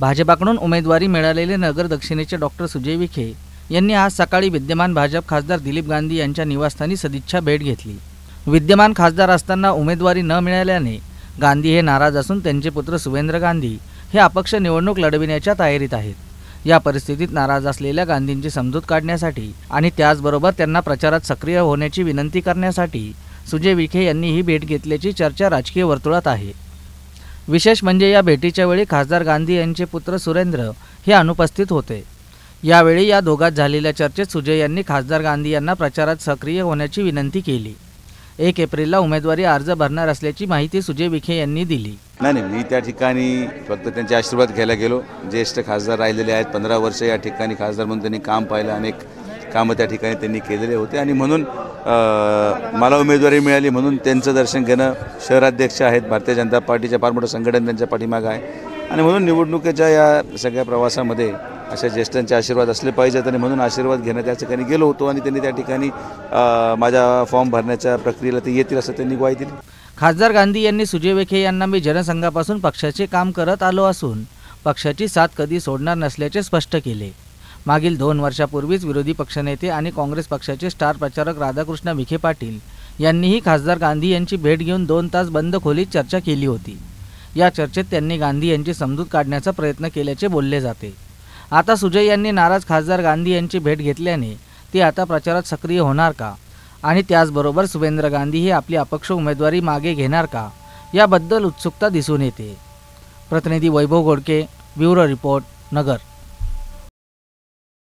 भाजपाकडून उमेदवारी मिळालेले नगर दक्षिणेचे डॉक्टर सुजय विखे यांनी आज सकाळी विद्यमान भाजप खासदार दिलीप गांधी यांच्या निवासस्थानी सदिच्छा भेट घेतली. विद्यमान खासदार असताना उमेदवारी न मिळाल्याने गांधी हे नाराज असून त्यांचे पुत्र सुवेंद्र गांधी हे अपक्ष निवडणूक लढविण्याच्या तयारीत आहेत. या परिस्थितीत नाराज असलेल्या गांधींची समजूत काढण्यासाठी आणि त्याचबरोबर त्यांना प्रचारात सक्रिय होण्याची विनंती करण्यासाठी सुजय विखे यांनी ही भेट घेतल्याची चर्चा राजकीय वर्तुळात आहे. विशेष म्हणजे या भेटीच्या वेळी खासदार गांधी यांचे पुत्र सुरेंद्र हे अनुपस्थित होते. यावेळी या दोघात झालेल्या चर्चेत सुजय यांनी खासदार गांधी यांना प्रचारात सक्रिय होण्याची विनंती केली. एक एप्रिलला उमेदवारी अर्ज भरणार असल्याची माहिती सुजय विखे यांनी दिली. नाही नाही मी त्या ठिकाणी फक्त त्यांचे आशीर्वाद घ्यायला गेलो. ज्येष्ठ खासदार राहिलेले आहेत. पंधरा वर्ष या ठिकाणी खासदार म्हणून त्यांनी काम पाहिलं. अनेक कामं त्या ठिकाणी त्यांनी केलेले होते. आणि म्हणून मला उमेदवारी मिळाली म्हणून त्यांचं दर्शन घेणं शहराध्यक्ष आहेत भारतीय जनता पार्टीच्या फार मोठं संघटन त्यांच्या पाठीमागं आहे. आणि म्हणून निवडणुकीच्या या सगळ्या प्रवासामध्ये अशा ज्येष्ठांचे आशीर्वाद असले पाहिजेत आणि म्हणून आशीर्वाद घेणं त्या ठिकाणी गेलो होतो आणि त्यांनी त्या ठिकाणी माझ्या फॉर्म भरण्याच्या प्रक्रियेला ते येतील असं त्यांनी ग्वाही दिली. खासदार गांधी यांनी सुजय विखे यांना मी जनसंघापासून पक्षाचे काम करत आलो असून पक्षाची साथ कधी सोडणार नसल्याचे स्पष्ट केले. मागील दोन वर्षापूर्वीच विरोधी पक्षनेते आणि काँग्रेस पक्षाचे स्टार प्रचारक राधाकृष्ण विखे पाटील यांनीही खासदार गांधी यांची भेट घेऊन दोन तास बंद खोलीत चर्चा केली होती. या चर्चेत त्यांनी गांधी यांची समजूत काढण्याचा प्रयत्न केल्याचे बोलले जाते. आता सुजय यांनी नाराज खासदार गांधी यांची भेट घेतल्याने ते आता प्रचारात सक्रिय होणार का? आणि त्याचबरोबर सुभेंद्र गांधी हे आपली अपक्ष उमेदवारी मागे घेणार का? याबद्दल उत्सुकता दिसून येते. प्रतिनिधी वैभव गोडके ब्युरो रिपोर्ट नगर.